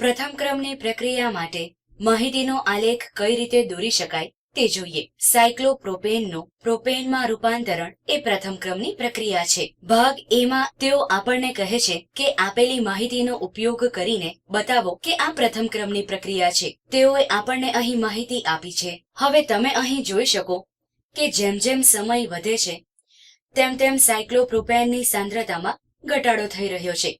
પ્રથમ ક્રમની પ્રક્રિયા માટે માહિતીનો આલેખ કઈ રીતે દોરી શકાય તે જોઈએ. સાયક્લોપ્રોપેનનું પ્રોપેનમાં રૂપાંતરણ એ પ્રથમ ક્રમની પ્રક્રિયા છે. ભાગ એમાં તેઓ આપણને કહે છે કે આપેલી માહિતીનો ઉપયોગ કરીને બતાવો કે આ પ્રથમ ક્રમની પ્રક્રિયા છે. તેઓએ આપણને અહીં માહિતી આપી છે. હવે તમે અહીં જોઈ શકો કે જેમ જેમ સમય વધે છે, તેમ તેમ સાયક્લોપ્રોપેનની સાંદ્રતામાં ઘટાડો થઈ રહ્યો છે.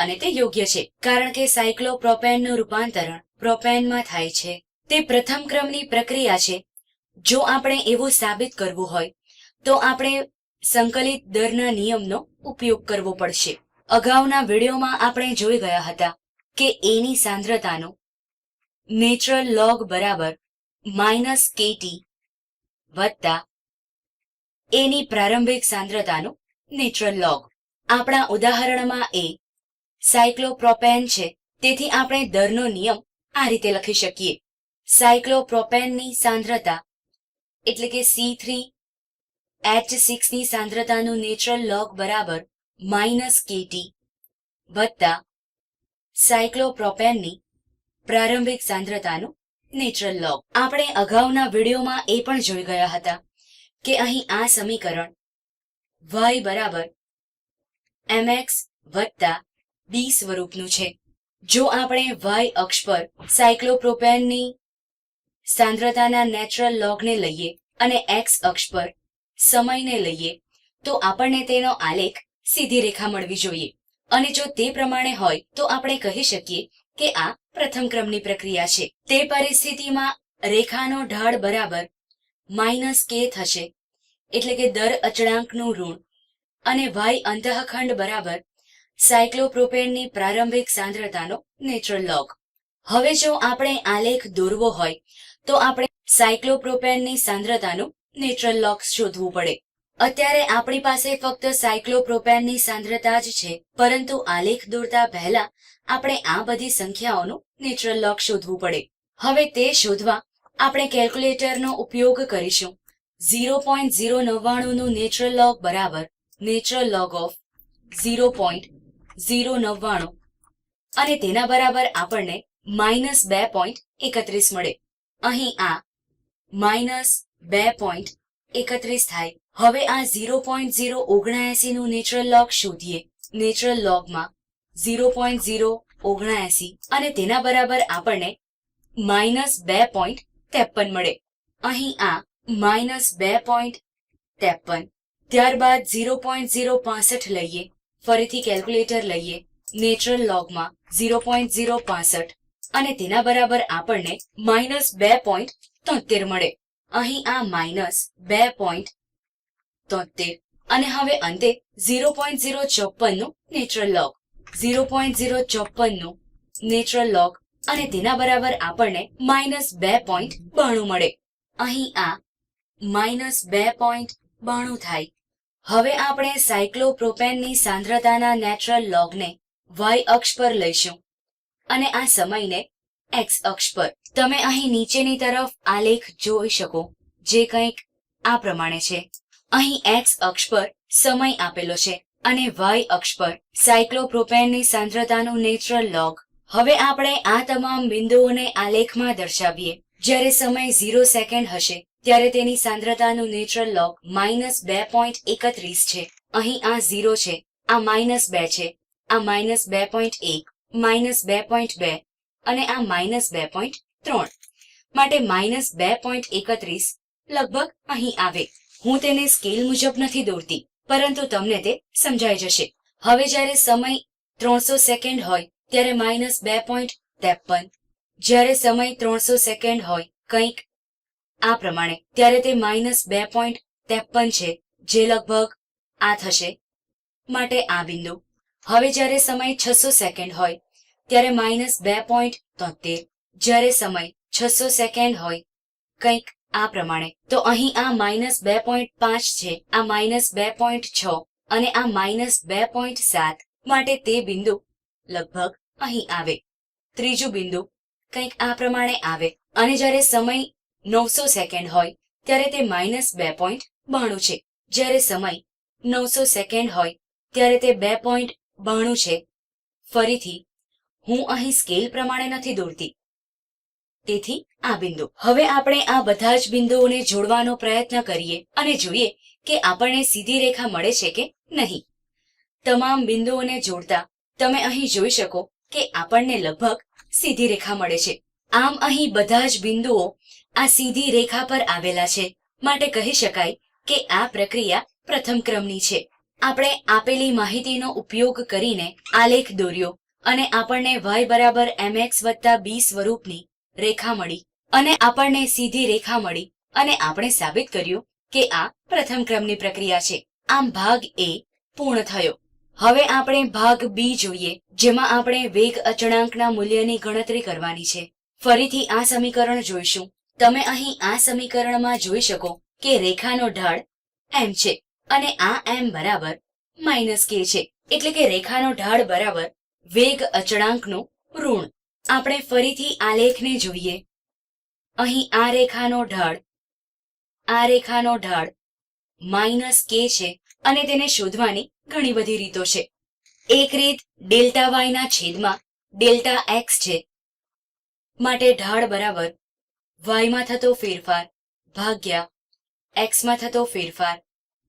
અને તે યોગ્ય છે, કારણ કે સાયક્લોપ્રોપેનનું રૂપાંતરણ પ્રોપેનમાં થાય છે. તે પ્રથમ ક્રમની પ્રક્રિયા છે. જો આપણે એવું સાબિત કરવું હોય, તો આપણે સંકલિત દરના નિયમનો ઉપયોગ કરવો પડશે. અગાઉના વિડીયોમાં આપણે જોઈ ગયા હતા કે એની સાંદ્રતાનો નેચરલ લોગ બરાબર માઇનસ કેટી વત્તા એની પ્રારંભિક સાંદ્રતાનો નેચરલ લોગ આપણા ઉદાહરણમાં એ સાયક્લોપ્રોપેન છે. તેથી આપણે દરનો નિયમ આ રીતે લખી શકીએ. સાયક્લોપ્રોપેનની સાંદ્રતા એટલે કે સી થ્રી એચ સિક્સની સાંદ્રતાનું નેચરલ લોગ બરાબર માઇનસ કેટી વત્તા સાયક્લોપ્રોપેનની પ્રારંભિક સાંદ્રતાનું નેચરલ લોગ. આપણે અગાઉના વિડીયોમાં એ પણ જોઈ ગયા હતા કે અહીં આ સમીકરણ વાય બરાબર એમએક્સ વત્તા ડી સ્વરૂપનું છે. જો આપણે વાય અક્ષ પર સાયક્લોપ્રોપેનની સાંદ્રતાના નેચરલ લોગને લઈએ અને એક્સ અક્ષ પર સમયને લઈએ, તો આપણને તેનો આલેખ સીધી રેખા મળવી જોઈએ. અને જો તે પ્રમાણે હોય, તો આપણે કહી શકીએ કે આ પ્રથમ ક્રમની પ્રક્રિયા છે. તે પરિસ્થિતિમાં રેખાનો ઢાળ બરાબર માઇનસ કે થશે, એટલે કે દર અચળાંકનું ઋણ અને વાય અંતઃખંડ બરાબર સાયક્લોપ્રોપેનની પ્રારંભિક સાંદ્રતાનો નેચરલ લોગ હવે જો આપણે આલેખ દોરવો હોય, તો આપણે સાયક્લોપ્રોપેનની સાંદ્રતાનું નેચરલ લોગ શોધવું પડે. અત્યારે આપણી પાસે ફક્ત સાયક્લોપ્રોપેનની સાંદ્રતા જ છે, પરંતુ આલેખ દોરતા પહેલા આપણે આ બધી સંખ્યાઓનું નેચરલ લોગ શોધવું પડે. હવે તે શોધવા આપણે કેલ્ક્યુલેટરનો ઉપયોગ કરીશું. ઝીરો પોઈન્ટ ઝીરો નવ્વાણુંનું નેચરલ લોગ બરાબર natural log of zero point zero નવ્વાણું. અને તેના બરાબર આપણને માઇનસ બે પોઈન્ટ એકત્રીસ મળે. અહીં આ માઇનસ બે પોઈન્ટ એકત્રીસ થાય. હવે આ ઝીરો પોઈન્ટ ઝીરો ઓગણાએસી નું નેચરલ લોગ શોધીએ. નેચરલ લોગમાં ઝીરો પોઈન્ટ ઝીરો ઓગણાએસી અને તેના બરાબર આપણને માઇનસ બે પોઈન્ટ ત્રેપન મળે. અહીં આ માઇનસ બે પોઈન્ટ ત્રેપન, ત્યારબાદ ઝીરો પોઈન્ટ ઝીરો પાસઠ લઈએ. ફરીથી કેલ્ક્યુલેટર લઈએ. નેચરલ લોગમાં ઝીરો પોઈન્ટ ઝીરો પાસઠ અને તેના બરાબર આપણને માઇનસ બે પોઈન્ટ તોતેર મળે. અહીં આ માઇનસ બે પોઈન્ટ તોતેર. અને હવે અંતે zero point zero ચોપ્પનનું natural log zero point zero ચોપ્પનનું natural log અને તેના બરાબર આપણને માઇનસ બે પોઈન્ટ બાણું મળે. અહીં આ માઇનસ બે પોઈન્ટ બાણું થાય. હવે આપણે સાયક્લોપ્રોપેનની સાંદ્રતાના નેચરલ લોગને વાય અક્ષ પર લઈશું. અને આ સમયને એક્સ અક્ષ પર. તમે અહીં નીચેની તરફ આલેખ જોઈ શકો, જે કંઈક આ પ્રમાણે છે. અહીં એક્સ અક્ષ પર સમય આપેલો છે અને વાય અક્ષ પર સાયક્લોપ્રોપેનની સાંદ્રતાનું નેચરલ લોગ હવે આપણે આ તમામ બિંદુઓને આલેખમાં દર્શાવીએ. જ્યારે સમય ઝીરો સેકન્ડ હશે ત્યારે તેની સાંદ્રતાનું નેચરલ લોગ માઇનસ બે પોઈન્ટ એકત્રીસ છે. અહીં આ ઝીરો છે, આ માઇનસ બે છે, આ માઇનસ બે પોઈન્ટ એક, માઇનસ બે પોઈન્ટ બે અને આ માઇનસ બે પોઈન્ટ ત્રણ. માટે માઇનસ બે પોઈન્ટ એકત્રીસ લગભગ અહીં આવે. હું તેને સ્કેલ મુજબ નથી દોરતી, પરંતુ તમને તે સમજાઈ જશે. હવે જ્યારે સમય ત્રણસો સેકન્ડ હોય, ત્યારે માઇનસ બે પોઈન્ટ ત્રેપન. જ્યારે સમય ત્રણસો સેકન્ડ હોય, કંઈક આ પ્રમાણે ત્યારે તે માઇનસ બે પોઈન્ટ ત્રેપન છે, જે લગભગ આ થશે. માટે આ બિંદુ. હવે જ્યારે સમય છસો સેકન્ડ હોય, ત્યારે માઇનસ બે પોઈન્ટ તોતેર. જ્યારે સમય છસો સેકન્ડ હોય, કંઈક આ પ્રમાણે. તો અહીં આ માઇનસ બે પોઈન્ટ પાંચ છે, આ માઇનસ બે પોઈન્ટ છ, અને આ માઇનસ બે પોઈન્ટ સાત. માટે તે બિંદુ લગભગ અહીં આવે. ત્રીજું બિંદુ કંઈક આ પ્રમાણે આવે. અને જ્યારે સમય નવસો સેકન્ડ હોય, ત્યારે તે માઇનસ બે પોઈન્ટ બાણું છે. જ્યારે સમય નવસો સેકન્ડ હોય, ત્યારે તે બે પોઈન્ટ બાણું છે. ફરીથી, હું અહીં સ્કેલ પ્રમાણે નથી દોરતી. તેથી, આ બિંદુ. હવે આપણે આ બધા જ બિંદુઓને જોડવાનો પ્રયત્ન કરીએ અને જોઈએ કે આપણને સીધી રેખા મળે છે કે નહીં. તમામ બિંદુઓને જોડતા, તમે અહીં જોઈ શકો કે આપણને લગભગ સીધી રેખા મળે છે. આમ અહીં બધા જ બિંદુઓ આ સીધી રેખા પર આવેલા છે. માટે કહી શકાય કે આ પ્રક્રિયા પ્રથમ ક્રમની છે. આપણે આપેલી માહિતીનો ઉપયોગ કરીને આલેખ દોર્યો અને આપણને વાય બરાબર એમએક્સ વત્તા બી સ્વરૂપની રેખા મળી અને આપણને સીધી રેખા મળી અને આપણે સાબિત કર્યું કે આ પ્રથમ ક્રમની પ્રક્રિયા છે. આમ ભાગ એ પૂર્ણ થયો. હવે આપણે ભાગ બી જોઈએ, જેમાં આપણે વેગ અચળાંકના મૂલ્યની ગણતરી કરવાની છે. ફરીથી આ સમીકરણ જોઈશું. તમે અહીં આ સમીકરણમાં જોઈ શકો કે રેખાનો ઢાળ એમ છે અને આ એમ બરાબર માઇનસ કે છે. એટલે કે રેખાનો ઢાળ બરાબર વેગ અચળાંકનું ઋણ. આપણે ફરીથી આલેખને જોઈએ. અહીં આ રેખાનો ઢાળ, આ રેખાનો ઢાળ માઇનસ કે છે અને તેને શોધવાની ઘણી બધી રીતો છે. એક રીત ડેલ્ટા વાયના છેદમાં ડેલ્ટા એક્સ છે. માટે ઢાળ બરાબર, વાયમાં થતો ફેરફાર, ભાગ્યા, એક્સમાં થતો ફેરફાર.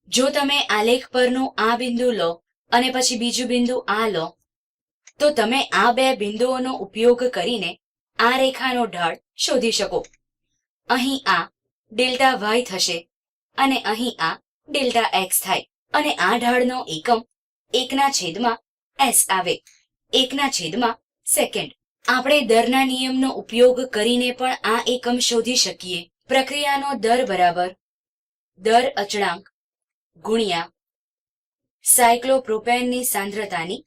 જો તમે આલેખ પરનું આ બિંદુ લો અને પછી બીજું બિંદુ આ લો, તો તમે આ બે બિંદુઓનો ઉપયોગ કરીને આ રેખાનો ઢાળ શોધી શકો. અહીં આ ડેલ્ટા વાય થશે અને અહીં આ ડેલ્ટા એક્સ થાય અને આ ઢાળનો એકમ એકના છેદમાં એસ આવે. એકના છેદમાં સેકન્ડ. આપણે દરના નિયમનો ઉપયોગ કરીને પણ આ એકમ શોધી શકીએ. પ્રક્રિયાનો દર બરાબર. દર અચળાંક. ગુણ્યા. સાયક્લોપ્રોપેનની સાંદ્રતાની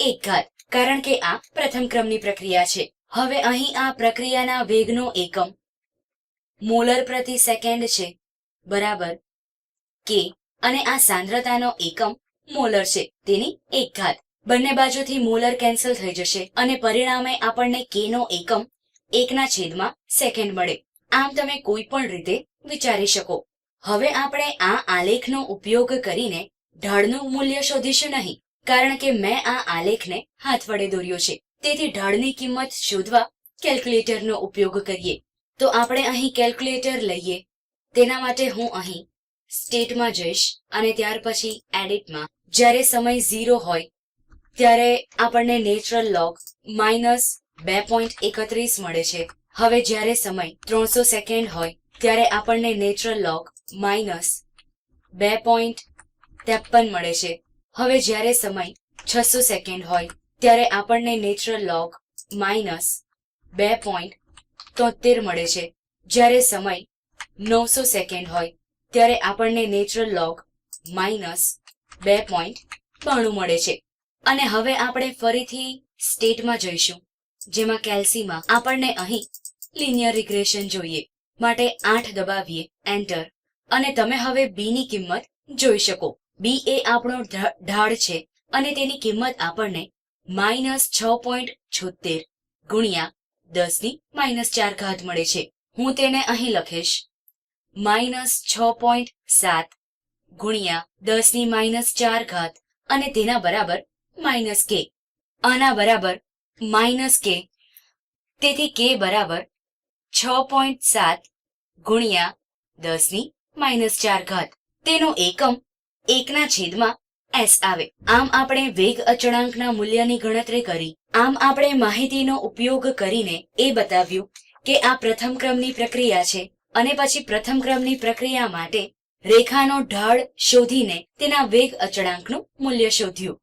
એક ઘાત. કારણ કે આ પ્રથમ ક્રમની પ્રક્રિયા છે. હવે અહીં આ પ્રક્રિયાના વેગનો એકમ મોલર પ્રતિ સેકન્ડ છે. બરાબર. કે. અને આ સાંદ્રતાનો એકમ મોલર છે. તેની એક ઘાત. બંને બાજુથી મોલર કેન્સલ થઈ જશે અને પરિણામે આપણને કે નો એકમ, એકના છેદમાં સેકન્ડ મળે. આમ તમે કોઈ પણ રીતે વિચારી શકો. હવે આપણે આ આલેખનો ઉપયોગ કરીને ઢાળનું મૂલ્ય શોધીશું નહીં, કારણ કે મેં આ આલેખને હાથ વડે દોર્યો છે. તેથી ઢાળની કિંમત શોધવા કેલ્ક્યુલેટરનો ઉપયોગ કરીએ. તો આપણે અહીં કેલ્ક્યુલેટર લઈએ. તેના માટે હું અહીં સ્ટેટમાં જઈશ અને ત્યાર પછી એડિટમાં. જ્યારે સમય ઝીરો હોય ત્યારે આપણને નેચરલ લોગ માઇનસ બે પોઈન્ટ એકત્રીસ મળે છે. હવે જ્યારે સમય ત્રણસો સેકન્ડ હોય, ત્યારે આપણને નેચરલ લોગ માઇનસ બે પોઈન્ટ ત્રેપન મળે છે. હવે જ્યારે સમય છસો સેકન્ડ હોય, ત્યારે આપણને નેચરલ લોગ માઇનસ બે પોઈન્ટ તોતેર મળે છે. જ્યારે સમય નવસો સેકન્ડ હોય, ત્યારે આપણને નેચરલ લોગ માઇનસ બે પોઈન્ટ બાણું મળે છે. અને હવે આપણે ફરીથી સ્ટેટમાં જઈશું, જેમાં કેલ્સીમાં આપણને અહીં લિનિયર રિગ્રેશન જોઈએ, માટે આઠ દબાવીએ, એન્ટર. અને તમે હવે બી ની કિંમત જોઈ શકો. બી એ આપણો ઢાળ છે અને તેની કિંમત આપણને માઇનસ છ પોઈન્ટ છોતેર ગુણ્યા દસની માઇનસ ચાર ઘાત મળે છે. હું તેને અહીં લખીશ. માઇનસ છ પોઈન્ટ સાત ગુણ્યા દસની માઇનસ ચાર ઘાત અને તેના બરાબર માઇનસ કે. આના બરાબર માઇનસ કે. તેથી કે બરાબર છ પોઈન્ટ સાત ગુણ્યા દસની માઇનસ ચાર ઘાત. તેનો એકમ એકના છેદમાં એસ આવે. આમ આપણે વેગ અચળાંકના મૂલ્યની ગણતરી કરી. આમ આપણે માહિતીનો ઉપયોગ કરીને એ બતાવ્યું કે આ પ્રથમ ક્રમની પ્રક્રિયા છે અને પછી પ્રથમ ક્રમની પ્રક્રિયા માટે રેખાનો ઢાળ શોધીને તેના વેગ અચળાંકનું મૂલ્ય શોધ્યું.